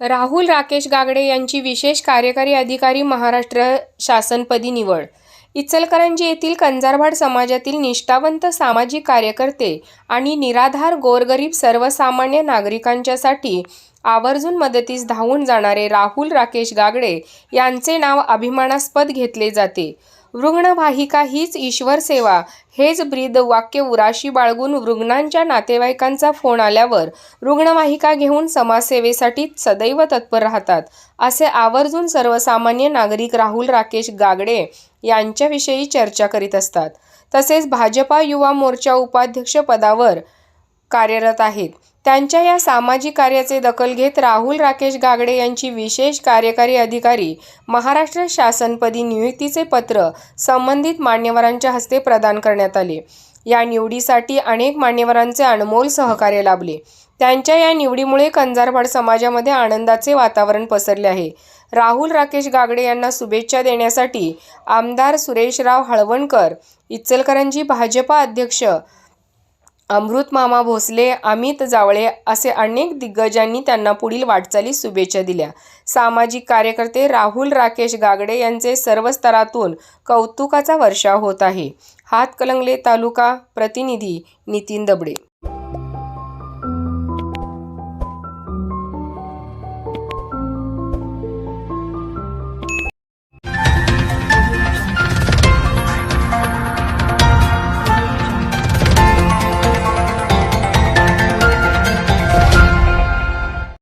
राहुल राकेश गागडे यांची विशेष कार्यकारी अधिकारी महाराष्ट्र शासनपदी निवड. इचलकरंजी येथील कंजारभाड समाजातील निष्ठावंत सामाजिक कार्यकर्ते आणि निराधार गोरगरीब सर्वसामान्य नागरिकांच्यासाठी आवर्जून मदतीस धावून जाणारे राहुल राकेश गागडे यांचे नाव अभिमानास्पद घेतले जाते. रुग्णवाहिका हीच ईश्वर सेवा. हेच ब्रीद वाक्य उराशी बाळगून रुग्णांच्या नातेवाईकांचा फोन आल्यावर रुग्णवाहिका घेऊन समाजसेवेसाठी सदैव तत्पर राहतात असे आवर्जून सर्वसामान्य नागरिक राहुल राकेश गागडे यांच्याविषयी चर्चा करीत असतात. तसेच भाजपा युवा मोर्चा उपाध्यक्ष पदावर कार्यरत आहेत. त्यांच्या या सामाजिक कार्याचे दखल घेत राहुल राकेश गागडे यांची विशेष कार्यकारी अधिकारी महाराष्ट्र शासनपदी नियुक्तीचे पत्र संबंधित मान्यवरांच्या हस्ते प्रदान करण्यात आले. या निवडीसाठी अनेक मान्यवरांचे अनमोल सहकार्य लाभले. त्यांच्या या निवडीमुळे कंजारवाड समाजामध्ये आनंदाचे वातावरण पसरले आहे. राहुल राकेश गागडे यांना शुभेच्छा देण्यासाठी आमदार सुरेशराव हळवणकर इचलकरंजी भाजपा अध्यक्ष अमृतमामा भोसले अमित जावळे असे अनेक दिग्गजांनी त्यांना पुढील वाटचालीस शुभेच्छा दिल्या. सामाजिक कार्यकर्ते राहुल राकेश गागडे यांचे सर्व स्तरातून कौतुकाचा वर्षाव होत आहे. हातकलंगले तालुका प्रतिनिधी नितीन दबडे